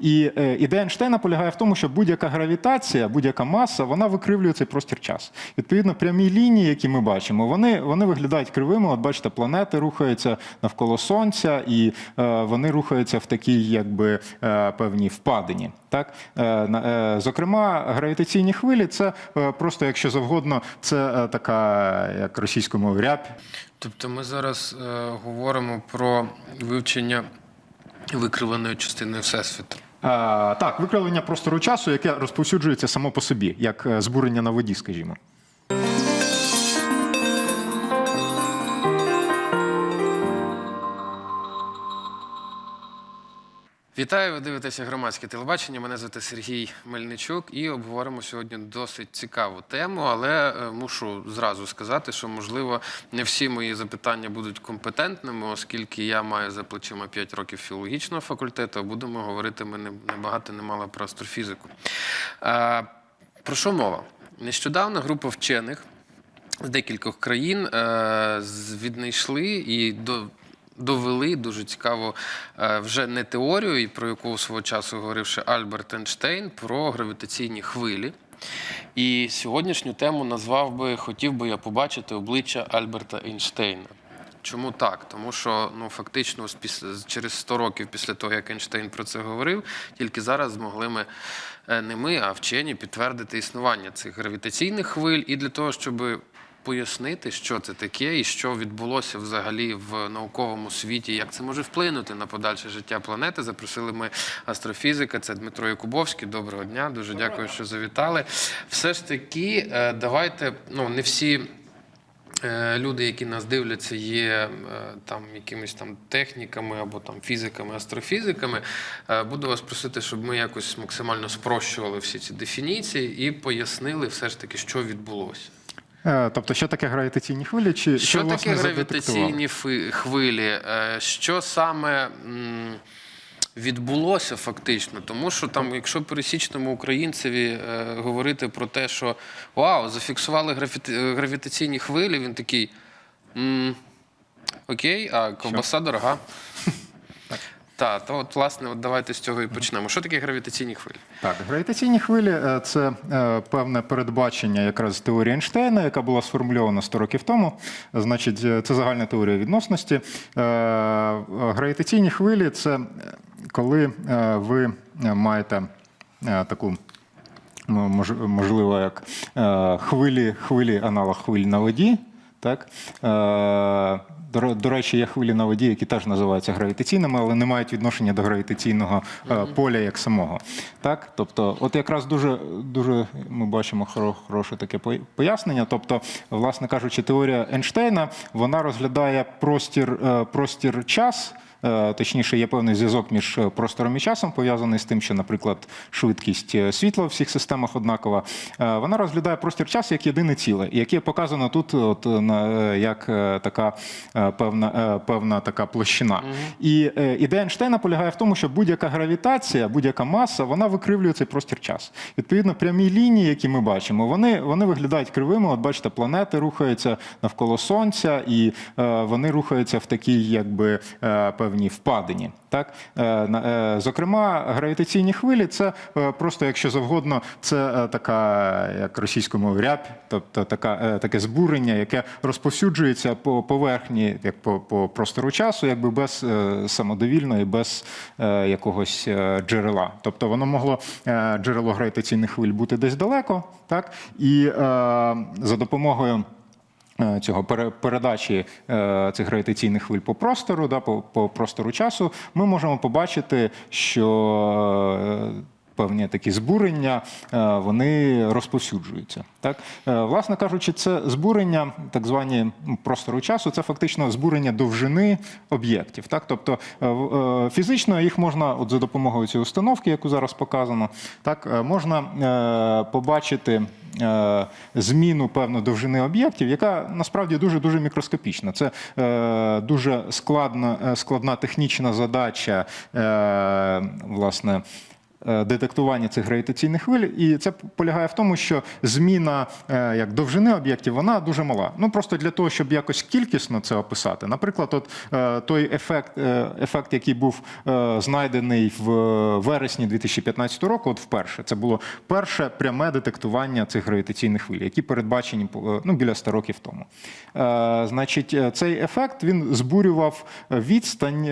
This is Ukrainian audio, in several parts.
І е, ідея Ейнштейна полягає в тому, що будь-яка гравітація, будь-яка маса, вона викривлює цей простір час. Відповідно, прямі лінії, які ми бачимо, вони, вони виглядають кривими. От бачите, планети рухаються навколо Сонця, і е, вони рухаються в такій, якби е, певній впадині. Так, Е, е, зокрема, гравітаційні хвилі це е, просто, якщо завгодно, це така, як російською мовою, рябь. Тобто ми зараз е, говоримо про вивчення викривленої частиною Всесвіту. Е, так, викривлення простору часу, яке розповсюджується само по собі, як е, збурення на воді, скажімо. Вітаю, ви дивитеся громадське телебачення. Мене звати Сергій Мельничук, і обговоримо сьогодні досить цікаву тему. Але е, мушу зразу сказати, що можливо не всі мої запитання будуть компетентними, оскільки я маю за плечима 5 років філологічного факультету. а Будемо говорити ми не не мало про астрофізику. Е, Про що мова? Нещодавно група вчених з декількох країн е, віднайшли і до. Довели дуже цікаво е, вже не теорію, про яку свого часу говорив ще Альберт Ейнштейн, про гравітаційні хвилі. І сьогоднішню тему назвав би хотів би я побачити обличчя Альберта Ейнштейна. Чому так? Тому що ну фактично через 100 років після того, як Ейнштейн про це говорив, тільки зараз змогли ми е, не ми, а вчені підтвердити існування цих гравітаційних хвиль. І для того, щоб пояснити, що це таке і що відбулося взагалі в науковому світі, як це може вплинути на подальше життя планети. Запросили ми астрофізика, це Дмитро Якубовський. Доброго дня, дуже дякую, що завітали. Все ж таки, е, давайте ну не всі. Е, Люди, які нас дивляться, є е, там якимись там техніками або там фізиками, астрофізиками. Буду вас просити, щоб ми якось максимально спрощували всі ці дефініції і пояснили все ж таки, що відбулося. Е, Тобто, що таке гравітаційні хвилі? Чи Що, що, таке гравітаційні хвилі? Е, Що саме відбулося фактично? Тому що там, якщо пересічному українцеві е, говорити про те, що вау, зафіксували гравітаційні хвилі, він такий. Окей, а ковбаса дорога. Так, то от, власне, от давайте з цього і почнемо. Що таке гравітаційні хвилі? Так, гравітаційні хвилі е, це е, певне передбачення якраз теорії Ейнштейна, яка була сформульована 100 років тому. Значить, е, це загальна теорія відносності. Гравітаційні хвилі це коли ви маєте таку. Можливо, як хвилі, хвилі, аналог хвиль на воді. Так? Е, До, до речі, є хвилі на воді, які теж називаються гравітаційними, але не мають відношення до гравітаційного е, поля як самого. Так? Тобто, от якраз дуже, дуже ми бачимо хоро- хороше таке пояснення. Тобто, власне кажучи, теорія Ейнштейна вона розглядає простір, е, простір час. Е, Точніше, є певний зв'язок між е, простором і часом, пов'язаний з тим, що, наприклад, швидкість е, світла в всіх системах однакова. Вона розглядає простір час як єдине ціле, яке показано тут, от, на, як така певна, певна така площина. І е, ідея Ейнштейна полягає в тому, що будь-яка гравітація, будь-яка маса, вона викривлює цей простір час. Відповідно, прямі лінії, які ми бачимо, вони, вони виглядають кривими. От бачите, планети рухаються навколо Сонця, і вони рухаються в такій, якби е, певній впадині. Так, Е, е, зокрема, гравітаційні хвилі це е, просто, якщо завгодно, це така, як російською мовою, рябь, тобто така, таке збурення, яке розповсюджується по поверхні, як по, по простору часу, якби без самодовільно і без якогось джерела. Тобто воно могло джерело гравітаційних хвиль бути десь далеко, так і за допомогою. Е, Цього пере- передачі е, цих гравітаційних хвиль по простору, да, по, по простору часу, ми можемо побачити, що е, певні такі збурення е, вони розповсюджуються. Так? Е, Власне кажучи, це збурення, так звані простору часу, це фактично збурення довжини об'єктів. Так? Тобто е, фізично їх можна, от за допомогою цієї установки, яку зараз показано, так, можна побачити зміну певно довжини об'єктів, яка насправді дуже дуже мікроскопічна. Це е, дуже складна, складна технічна задача, е, власне. Е, детектування цих гравітаційних хвиль, і це полягає в тому, що зміна е, як довжини об'єктів вона дуже мала. Ну просто для того, щоб якось кількісно це описати. Наприклад, от е, той ефект, ефект, який був знайдений в вересні 2015 року, от вперше це було перше пряме детектування цих гравітаційних хвиль, які передбачені ну, біля 100 років тому. Значить, цей ефект він збурював відстань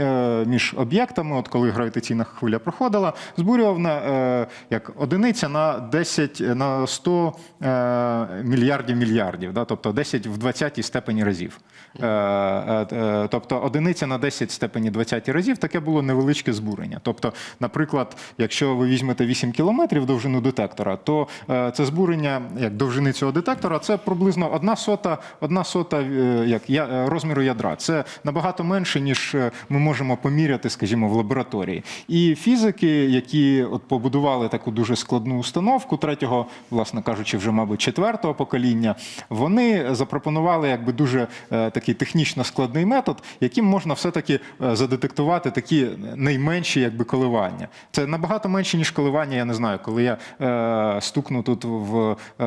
між об'єктами, от коли гравітаційна хвиля проходила, збурював на е, як одиниця на 10 на 100 е, мільярдів мільярдів, да? тобто 10 в 20 степені разів. Е, Тобто одиниця на 10 степені 20 разів таке було невеличке збурення. Тобто, наприклад, якщо ви візьмете 8 кілометрів довжину детектора, то це збурення як довжини цього детектора, це приблизно одна сота, одна сота як розміру ядра. Це набагато менше, ніж ми можемо поміряти, скажімо, в лабораторії. І фізики, які от побудували таку дуже складну установку третього, власне кажучи, вже мабуть четвертого покоління, вони запропонували якби дуже е, такий технічно складний метод, яким можна все-таки е, задетектувати такі найменші якби коливання. Це набагато менше, ніж коливання, я не знаю, коли я е, стукну тут в е,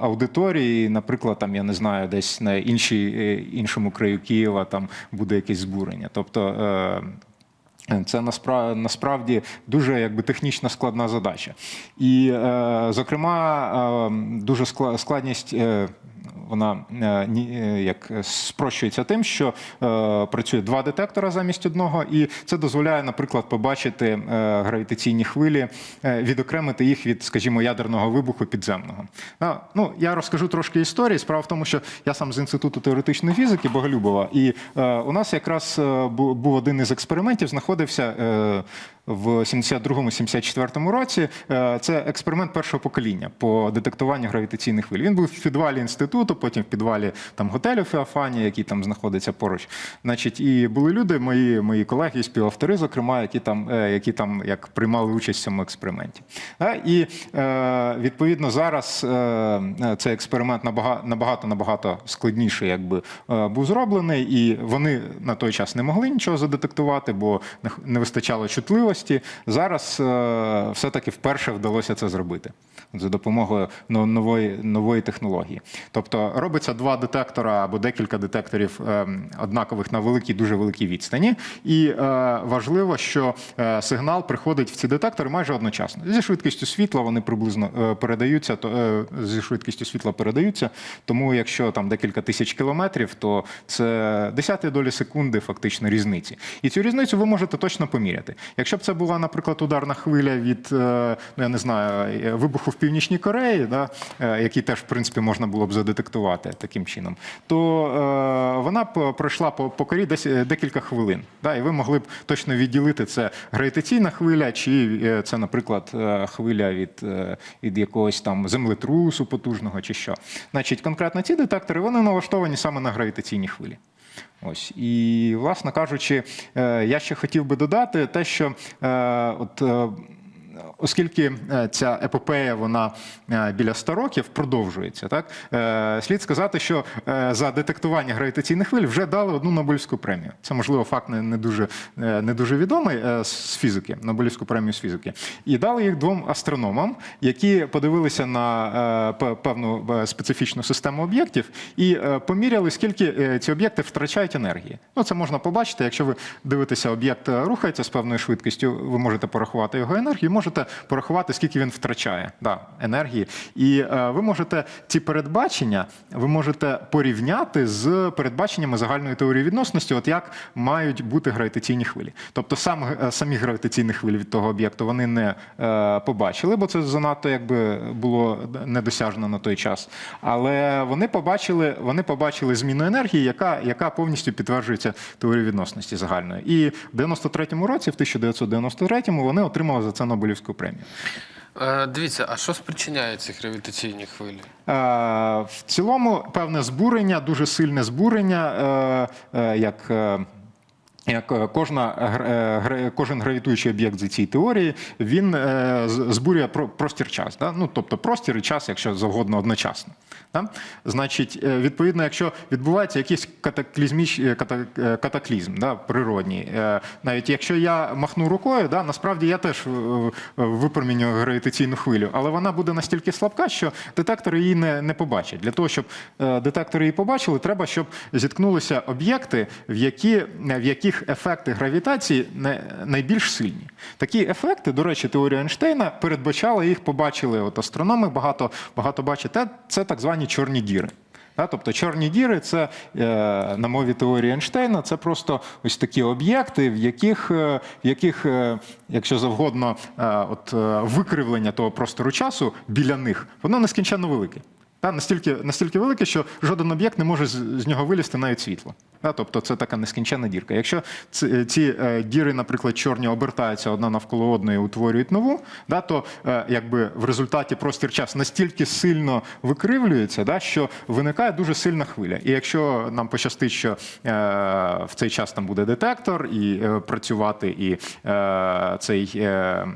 аудиторії, наприклад, там я не знаю, десь на іншій, е, іншому краю Києва там буде якесь збурення. Тобто. Е, це насправ- насправді дуже якби технічна складна задача. І, е, зокрема, е, дуже скла- складність. е, Вона е, е, як спрощується тим, що е, працює два детектора замість одного, і це дозволяє, наприклад, побачити гравітаційні хвилі, відокремити їх від, скажімо, ядерного вибуху підземного. Ну, я розкажу трошки історії. Справа в тому, що я сам з інституту теоретичної фізики Боголюбова, і у нас якраз був один із експериментів, знаходився. В 72-74 році це експеримент першого покоління по детектуванню гравітаційних хвиль. Він був в підвалі інституту, потім в підвалі там готелю Феофанія, який там знаходиться поруч. Значить, і були люди, мої, мої колеги, співавтори, зокрема, які там, е, які там як приймали участь в цьому експерименті. І е, відповідно зараз е, цей експеримент набагато набагато складніше, якби був зроблений, і вони на той час не могли нічого задетектувати, бо не вистачало чутливості. Зараз все-таки вперше вдалося це зробити за допомогою нової, нової технології. Тобто робиться два детектора або декілька детекторів е, однакових на великій, дуже великій відстані. І е, важливо, що е, сигнал приходить в ці детектори майже одночасно. Зі швидкістю світла вони приблизно передаються, то зі швидкістю світла передаються. Тому якщо там декілька тисяч кілометрів, то це десяти долі секунди фактично різниці. І цю різницю ви можете точно поміряти. Якщо б це була, наприклад, ударна хвиля від ну я не знаю вибуху в північній Кореї, да, який теж в принципі можна було б задетектувати таким чином, то е, вона б пройшла по, по корі десь е, декілька хвилин. Да, і ви могли б точно відділити це гравітаційна хвиля, чи е, це, наприклад, е, хвиля від, від якогось там землетрусу потужного, чи що. Значить, конкретно ці детектори вони налаштовані саме на гравітаційні хвилі. Ось і, власне кажучи, я ще хотів би додати те, що от. Оскільки е, ця епопея вона е, біля 100 років продовжується, так е, слід сказати, що за детектування гравітаційних хвиль вже дали одну Нобелівську премію. Це можливо факт не, дуже не дуже відомий з фізики, Нобелівську премію з фізики. І дали їх двом астрономам, які подивилися на певну специфічну систему об'єктів і поміряли, скільки ці об'єкти втрачають енергії. Ну це можна побачити, якщо ви дивитеся, об'єкт рухається з певною швидкістю, ви можете порахувати його енергію, можете порахувати, скільки він втрачає да, енергії. І е, ви можете ці передбачення ви можете порівняти з передбаченнями загальної теорії відносності, от як мають бути гравітаційні хвилі. Тобто сам, е, самі гравітаційні хвилі від того об'єкту вони не е, побачили, бо це занадто якби було недосяжно на той час. Але вони побачили, вони побачили зміну енергії, яка, яка повністю підтверджується теорією відносності загальної. І в 93-му році, в 1993-му, вони отримали за це Нобелівську премію. Е, Дивіться, а що спричиняє ці гравітаційні хвилі? Е, В цілому певне збурення, дуже сильне збурення, е, як. Е, Як е, кожна гр- е, кожен гравітуючий об'єкт за цій теорії він е, збурює про- простір час. Да? Ну, тобто простір і час, якщо завгодно одночасно. Да? Значить, е, відповідно, якщо відбувається якийсь катаклізміч, е, е, катаклізм да, природній, е, навіть якщо я махну рукою, да, насправді я теж е, е, випромінюю гравітаційну хвилю, але вона буде настільки слабка, що детектори її не, не побачать. Для того, щоб е, детектори її побачили, треба, щоб зіткнулися об'єкти, в, які, в яких ефекти гравітації найбільш сильні. Такі ефекти, до речі, теорія Ейнштейна передбачала їх, побачили от астрономи, багато, багато бачать. Це так звані чорні діри. Тобто чорні діри, це е, на мові теорії Ейнштейна, це просто ось такі об'єкти, в яких, е, в яких е, якщо завгодно, от, викривлення того простору часу біля них, воно нескінченно велике. Та, настільки, настільки велике, що жоден об'єкт не може з, з нього вилізти навіть світло. Тобто це така нескінченна дірка. Якщо ці, ці е, діри, наприклад, чорні обертаються одна навколо одної, утворюють нову, да, то е, якби в результаті простір час настільки сильно викривлюється, що виникає дуже сильна хвиля. І якщо нам пощастить, що е, в цей час там буде детектор і е, працювати, і е, цей, е,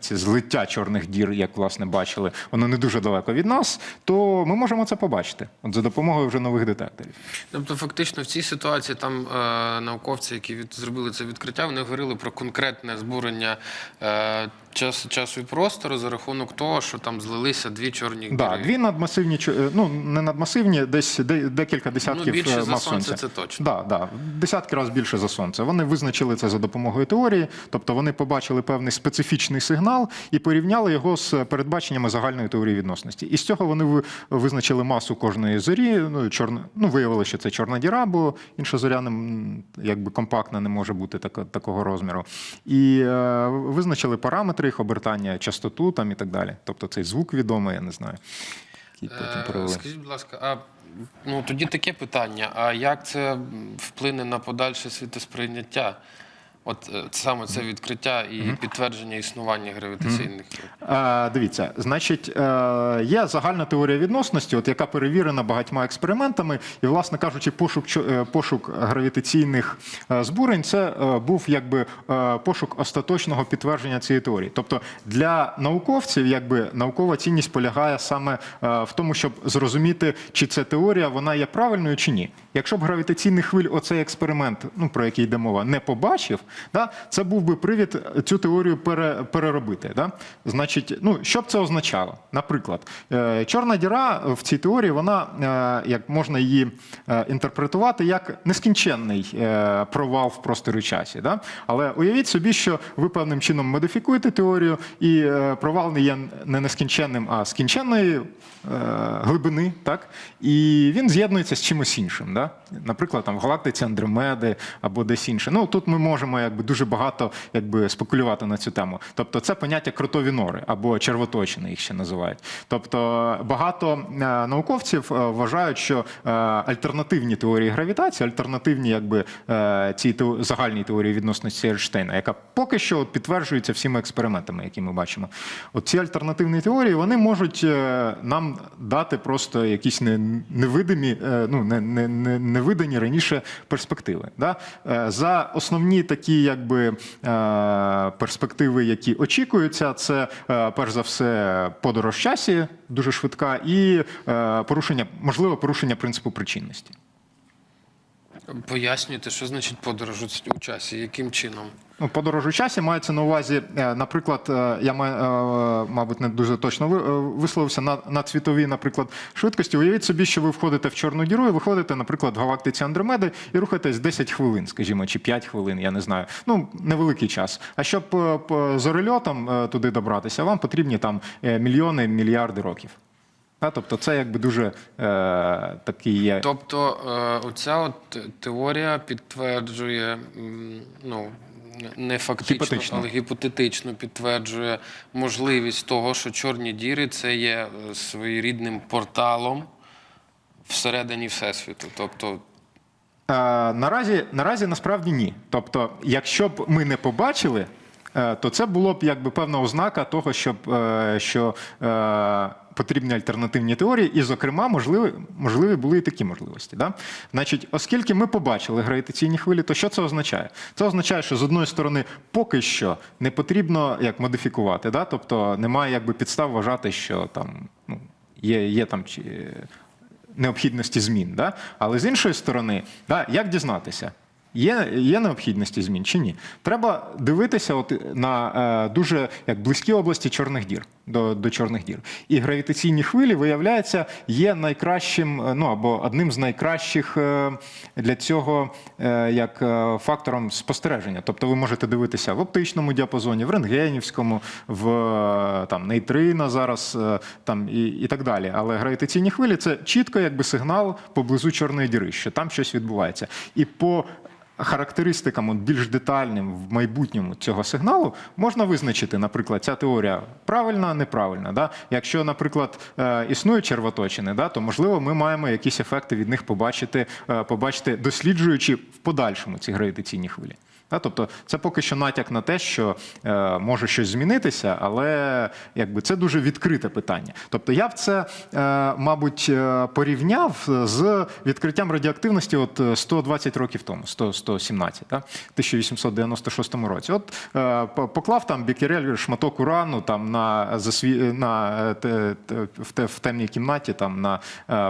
ці злиття чорних дір, як власне бачили, воно не дуже далеко від нас, то ми можемо це побачити от за допомогою вже нових детекторів. Тобто, фактично, в цій ситуації там е, науковці, які від, зробили це відкриття, вони говорили про конкретне збурення е, час, часу і простору за рахунок того, що там злилися дві чорні Да, діри. дві надмасивні, ну не надмасивні, десь де- декілька десятків Ну, більше е, за мас сонце це точно. Да, да, десятки разів більше за сонце. Вони визначили це за допомогою теорії, тобто вони побачили певний специфічний сигнал і порівняли його з передбаченнями загальної теорії відносності. І з цього вони визначили масу кожної зорі. Ну, чорна, ну виявили, що це чорна діра, бо інша зоря не якби компактна не може бути така, такого розміру. І е, визначили параметри їх обертання, частоту там і так далі. Тобто цей звук відомий, я не знаю. Який потім Е, провели. Скажіть, будь ласка, а ну тоді таке питання: а як це вплине на подальше світосприйняття? От е, саме це відкриття і підтвердження існування гравітаційних. Е, дивіться, значить, е, є загальна теорія відносності, от яка перевірена багатьма експериментами, і, власне кажучи, пошук е, пошук гравітаційних е, збурень це е, був якби е, пошук остаточного підтвердження цієї теорії. Тобто для науковців, якби наукова цінність полягає саме е, в тому, щоб зрозуміти, чи ця теорія вона є правильною чи ні. Якщо б гравітаційний хвиль, оцей експеримент, ну про який йде мова, не побачив, да, це був би привід цю теорію пере, переробити. Да? Значить, ну що б це означало? Наприклад, е, чорна діра в цій теорії, вона е, як можна її е, інтерпретувати як нескінченний провал в просторі часі. Да? Але уявіть собі, що ви певним чином модифікуєте теорію, і провал не є не нескінченним, а скінченної глибини, так? І він з'єднується з чимось іншим. Да? Наприклад, там в галактиці Андромеди або десь інше. Ну тут ми можемо якби дуже багато якби спекулювати на цю тему. Тобто, це поняття кротові нори або червоточини, їх ще називають. Тобто багато е, науковців е, вважають, що е, альтернативні теорії гравітації, альтернативні, якби цій загальній теорії відносності Ейнштейна, яка поки що підтверджується всіма експериментами, які ми бачимо. От ці альтернативні теорії вони можуть нам дати просто якісь не, невидимі, ну не, не, не, невидані раніше перспективи. Да? За основні такі якби е, перспективи, які очікуються, це е, перш за все подорож часі дуже швидка, і е, порушення, можливе порушення принципу причинності. Пояснюйте, що значить подорож у- часі, яким чином? Ну, подорож у часі мається на увазі, е, наприклад, е, я е, мабуть, не дуже точно ви- висловився на, на світовій, наприклад, швидкості. Уявіть собі, що ви входите в чорну діру і виходите, наприклад, в галактиці Андромеди і рухаєтесь 10 хвилин, скажімо, чи 5 хвилин, я не знаю. Ну, невеликий час. А щоб е, туди добратися, вам потрібні там мільйони, мільярди років. Та, тобто це якби дуже е, такий є. Тобто, е, оця от теорія підтверджує, м, ну не фактично, Гіпотетично. але гіпотетично підтверджує можливість того, що чорні діри це є е, своєрідним порталом всередині Всесвіту. Тобто, Е, наразі, наразі насправді ні. Тобто, якщо б ми не побачили е, то це було б якби певна ознака того, щоб, е, що е, потрібні альтернативні теорії, і, зокрема, можливі, можливі були і такі можливості. Да? Значить, оскільки ми побачили гравітаційні хвилі, то що це означає? Це означає, що з одної сторони поки що не потрібно як модифікувати, да? тобто немає якби підстав вважати, що там ну, є, є там чи необхідності змін. Да? Але з іншої сторони, да, як дізнатися? Є, є необхідності змін чи ні? Треба дивитися от на е, дуже як близькі області чорних дір до, до чорних дір. І гравітаційні хвилі, виявляється, є найкращим, е, ну або одним з найкращих е, для цього е, як е, фактором спостереження. Тобто ви можете дивитися в оптичному діапазоні, в рентгенівському, в е, там нейтрино зараз е, там і, і так далі. Але гравітаційні хвилі це чітко якби сигнал поблизу чорної діри, що там щось відбувається. І по характеристикам більш детальним в майбутньому цього сигналу можна визначити, наприклад, ця теорія правильна, неправильна. Да? Якщо, наприклад, існує існують червоточини, да, то можливо ми маємо якісь ефекти від них побачити, е, побачити, досліджуючи в подальшому ці гравітаційні хвилі. Тобто це поки що натяк на те, що е, може щось змінитися, але якби це дуже відкрите питання. Тобто я б це, е, мабуть, е, порівняв з відкриттям радіоактивності от е, 120 років тому, 100, 117, да, 1896 році. От поклав там Бікерель шматок урану там на засві... на в, в темній кімнаті, там на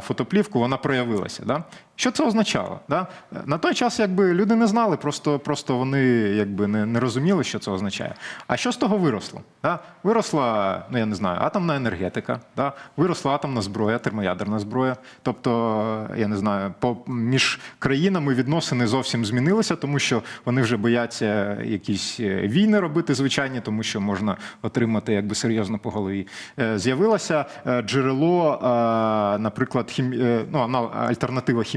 фотоплівку, вона проявилася. Да? Що це означало? Да? На той час якби люди не знали, просто, просто вони якби не, не розуміли, що це означає. А що з того виросло? Да? Виросла, ну я не знаю, атомна енергетика, да? виросла атомна зброя, термоядерна зброя. Тобто, я не знаю, по, між країнами відносини зовсім змінилися, тому що вони вже бояться якісь е, війни робити звичайні, тому що можна отримати якби серйозно по голові. Е, З'явилося е, джерело, наприклад, хімі... е, ну, ана-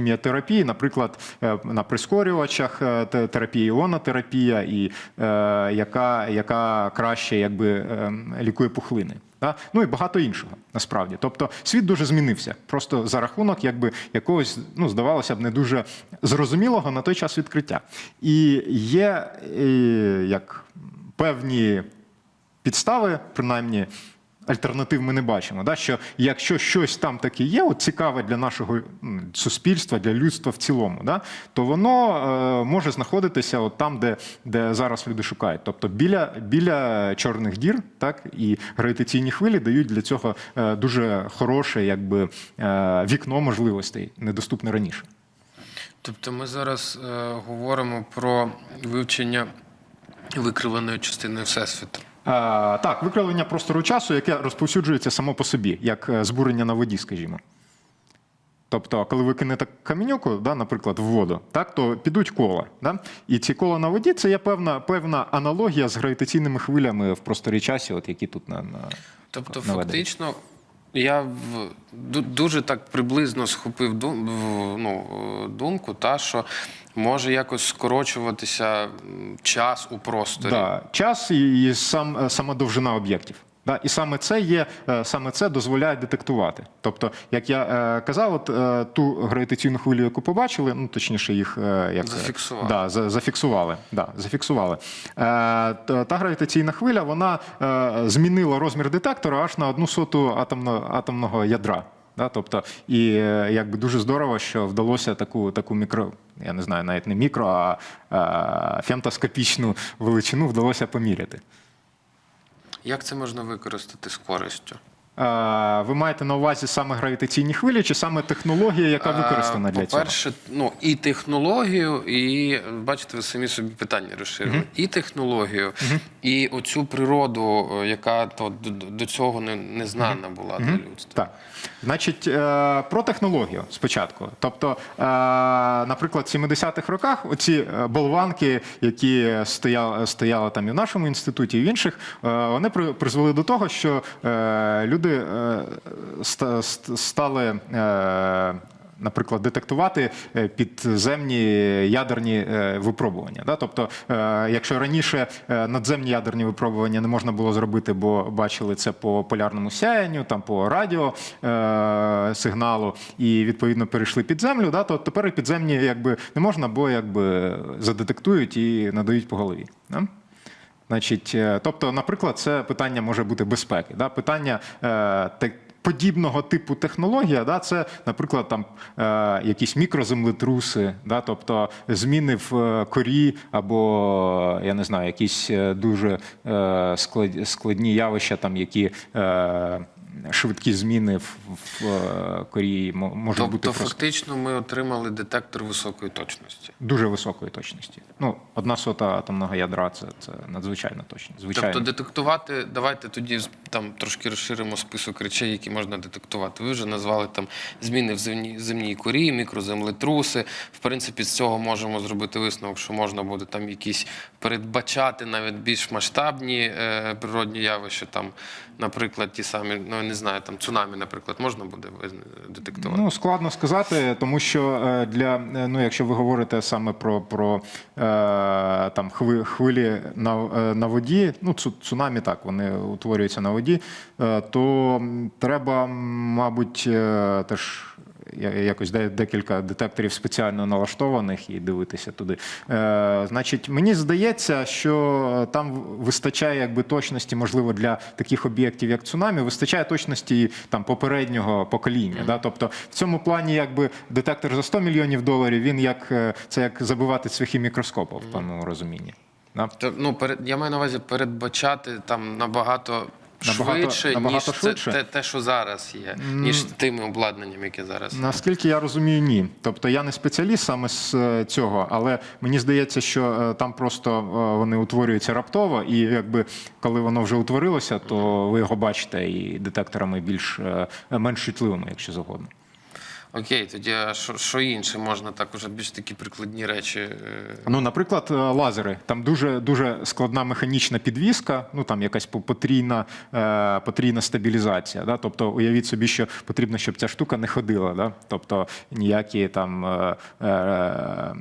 хіміотерапії, наприклад, е, на прискорювачах е, те- терапія, іонотерапія, і е, яка, яка краще якби, е, лікує пухлини. Да? Ну і багато іншого насправді. Тобто світ дуже змінився. Просто за рахунок якби, якогось, ну, здавалося б, не дуже зрозумілого на той час відкриття. І є е, як певні підстави, принаймні. Альтернатив ми не бачимо. Да? Що якщо щось там таке є, от цікаве для нашого суспільства, для людства в цілому, да? то воно е, може знаходитися от там, де, де зараз люди шукають. Тобто біля, біля чорних дір, так і гравітаційні хвилі дають для цього е, дуже хороше якби, е, вікно можливостей, недоступне раніше. Тобто ми зараз е, говоримо про вивчення викривленої частини Всесвіту. Е, так, викривлення простору часу, яке розповсюджується само по собі, як е, збурення на воді, скажімо. Тобто, коли ви кинете камінюку, да, наприклад, в воду, так, то підуть кола. Да? І ці кола на воді це є певна, певна аналогія з гравітаційними хвилями в просторі часі, от які тут на, на Тобто, наведені. фактично, я в, дуже так приблизно схопив дум, ну, е, думку, та, що може якось скорочуватися час у просторі. Да, час і, сам, е, сама довжина об'єктів. Да, і саме це є, е, саме це дозволяє детектувати. Тобто, як я е, казав, от е, ту гравітаційну хвилю, яку побачили, ну точніше, їх як Зафіксували. Да, зафіксували. Да, зафіксували. Та, та гравітаційна хвиля вона змінила розмір детектора аж на одну соту атомно, атомного ядра. Да, тобто, і якби дуже здорово, що вдалося таку, таку мікро, я не знаю, навіть не мікро, а, а фемтоскопічну величину вдалося поміряти. Як це можна використати з користю? Ви маєте на увазі саме гравітаційні хвилі, чи саме технологія, яка використана для цього? По-перше, ну і технологію, і бачите, ви самі собі питання розширили. І технологію, і оцю природу, е, яка то до, до цього не, не знана була для людства. Так. Значить, е, про технологію спочатку. Тобто, е, наприклад, в 70-х роках оці болванки, які стояли, стояли там і в нашому інституті, і в інших, вони при- призвели до того, що е, люди е, ста- ст- стали. е, Наприклад, детектувати е, підземні ядерні випробування. Тобто, якщо раніше надземні ядерні випробування не можна було зробити, бо бачили це по полярному сяянню, там по радіо е, і відповідно перейшли під землю, то тепер і підземні якби не можна, бо якби задетектують і надають по голові. Значить, е, тобто, наприклад, це питання може бути безпеки. Да? Питання е, подібного типу технологія, да, це, наприклад, там е, якісь мікроземлетруси, да, тобто зміни в е, корі, або я не знаю, якісь е, дуже е, складні явища, там які. Е, Швидкі зміни в, в е, корі мо- можуть бути Тобто, просто фактично, ми отримали детектор високої точності. дуже високої точності. Ну, одна сота атомного ядра це, це надзвичайно точно. Звичайно. Тобто детектувати, давайте тоді там трошки розширимо список речей, які можна детектувати. Ви вже назвали там зміни в земній, земній корі, мікроземлетруси. В принципі, з цього можемо зробити висновок, що можна буде там якісь передбачати навіть більш масштабні е, природні явища, там, наприклад, ті самі, ну не знаю, там цунамі, наприклад, можна буде визна- детектувати. Ну, складно сказати, тому що е, для е, ну, якщо ви говорите саме про, про е, там хви- хвилі на, е, на воді, ну цу- цунамі так, вони утворюються на воді, е, то треба, мабуть, е, теж. Якось де- декілька детекторів спеціально налаштованих і дивитися туди. Е, значить, мені здається, що там вистачає якби точності, можливо, для таких об'єктів, як цунамі, вистачає точності там попереднього покоління. Да? Тобто, в цьому плані, якби детектор за 100 мільйонів доларів, він як е, це як забивати цвяхи мікроскопа в певному розумінні. Да? Ну, перед, я маю на увазі передбачати там набагато, Набагато- швидше, набагато ніж швидше? Це, те, те, що зараз є, ніж тими обладнанням, яке зараз. є. Наскільки я розумію, ні. Тобто я не спеціаліст саме з е, цього, але мені здається, що е, там просто е, вони утворюються раптово, і якби коли воно вже утворилося, то ви його бачите і детекторами більш менш чутливими, якщо завгодно. Окей, тоді що, інше можна так уже більш такі прикладні речі. е, Ну, наприклад, е, лазери. Там дуже дуже складна механічна підвіска, ну там якась по- потрійна, е, потрійна стабілізація. Да? Тобто, уявіть собі, що потрібно, щоб ця штука не ходила. Да? Тобто ніякі там. Е, е,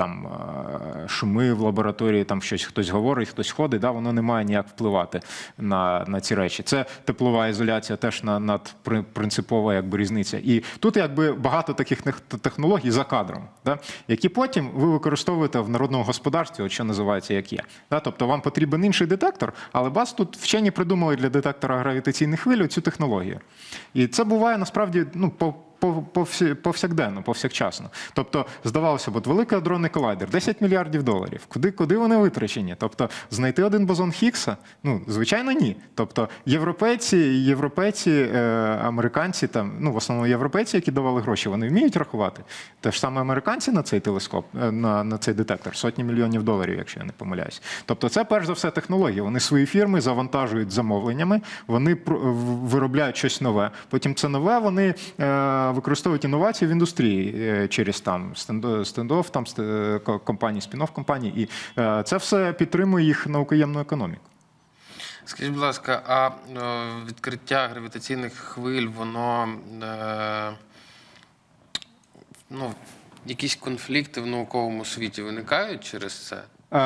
там е, шуми в лабораторії, там щось хтось говорить, хтось ходить, да, воно не має ніяк впливати на, на ці речі. Це теплова ізоляція, теж на, над принципова якби, різниця. І тут якби багато таких технологій за кадром, да, які потім ви використовуєте в народному господарстві, от що називається як є. Да, тобто вам потрібен інший детектор, але бас тут вчені придумали для детектора гравітаційних хвиль цю технологію. І це буває насправді ну, по повсякденно, повсякчасно. Тобто, здавалося б, от великий адронний колайдер, 10 мільярдів доларів. Куди, куди вони витрачені? Тобто, знайти один бозон Хіггса? Ну, звичайно, ні. Тобто, європейці, європейці, е, американці, там, ну, в основному європейці, які давали гроші, вони вміють рахувати. Те ж саме американці на цей телескоп, е, на, на цей детектор, сотні мільйонів доларів, якщо я не помиляюсь. Тобто, це перш за все технології. Вони свої фірми завантажують замовленнями, вони виробляють щось нове. Потім це нове вони е, використовують інновації в індустрії е, через там стендо- стендофф, там компанії, спін-офф компанії, і е, це все підтримує їх наукоємну економіку. Скажіть, будь ласка, а е, відкриття гравітаційних хвиль, воно ну, якісь конфлікти в науковому світі виникають через це? Е,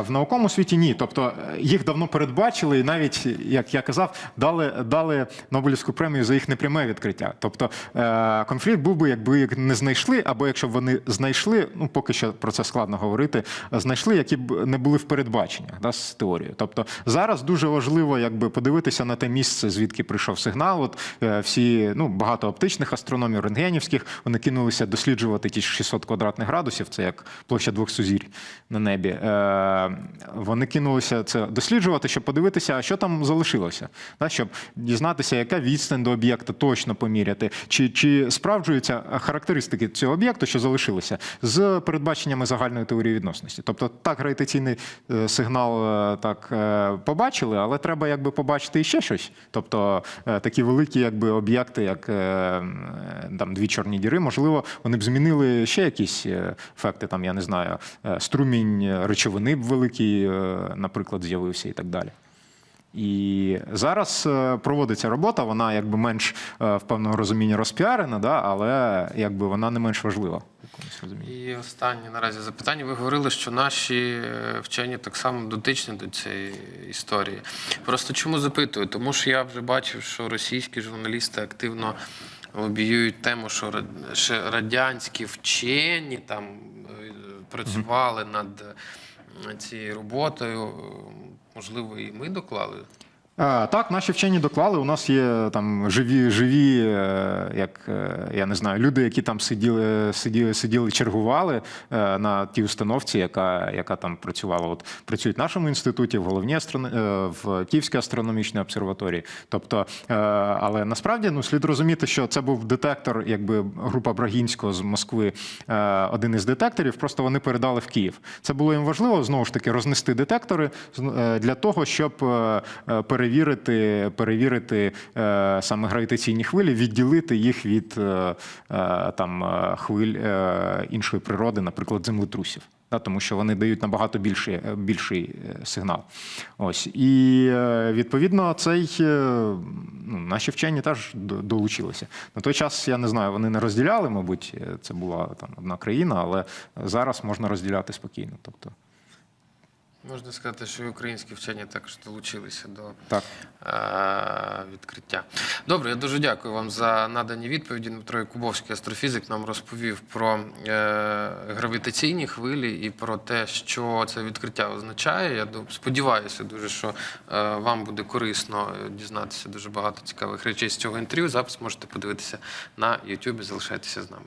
В науковому світі ні. Тобто е, їх давно передбачили, і навіть, як я казав, дали, дали Нобелівську премію за їх непряме відкриття. Тобто е, конфлікт був би, якби їх не знайшли, або якщо б вони знайшли, ну поки що про це складно говорити, знайшли, які б не були в передбаченнях да, з теорією. Тобто зараз дуже важливо якби подивитися на те місце, звідки прийшов сигнал. От всі ну багато оптичних астрономів, рентгенівських, вони кинулися досліджувати ті ж 600 квадратних градусів, це як площа двох сузір'я на небі. Е, Вони кинулися це досліджувати, щоб подивитися, що там залишилося, щоб дізнатися, яка відстань до об'єкта точно поміряти, чи, чи справджуються характеристики цього об'єкту, що залишилися, з передбаченнями загальної теорії відносності. Тобто, так гравітаційний е, сигнал е, так побачили, але треба якби побачити іще щось. Тобто такі великі якби об'єкти, як там дві чорні діри, можливо, вони б змінили ще якісь ефекти, там я не знаю, струмінь речовини б великий, е, наприклад, з'явився і так далі. І зараз е, проводиться робота, вона якби менш е, в певному розумінні розпіарена, да, але якби вона не менш важлива. І останнє наразі запитання. Ви говорили, що наші вчені так само дотичні до цієї історії. Просто чому запитую? Тому що я вже бачив, що російські журналісти активно лобіюють тему, що радянські вчені там працювали над цією роботою. Можливо, і ми доклали. Так, наші вчені доклали. У нас є там живі, живі, е, як е, я не знаю, люди, які там сиділи, сиділи, сиділи, чергували е, на тій установці, яка, яка там працювала. От працюють в нашому інституті, в головній в Київській астрономічній обсерваторії. Тобто, але насправді ну слід розуміти, що це був детектор, якби група Брагінського з Москви, один із детекторів. Просто вони передали в Київ. Це було їм важливо знову ж таки рознести детектори для того, щоб е, перевірити, перевірити е, саме гравітаційні хвилі, відділити їх від е, е, там хвиль іншої природи, наприклад, землетрусів. Да, тому що вони дають набагато більший, більший сигнал. Ось і відповідно цей ну, наші вчені теж долучилися. На той час я не знаю, вони не розділяли, мабуть, це була там одна країна, але зараз можна розділяти спокійно. Тобто, Можна сказати, що і українські вчені також долучилися до так. відкриття. Добре, я дуже дякую вам за надані відповіді. Дмитро Якубовський, астрофізик, нам розповів про е, гравітаційні хвилі і про те, що це відкриття означає. Я ду- сподіваюся дуже, що е, вам буде корисно е, дізнатися дуже багато цікавих речей з цього інтерв'ю. Запис можете подивитися на YouTube. Залишайтеся з нами.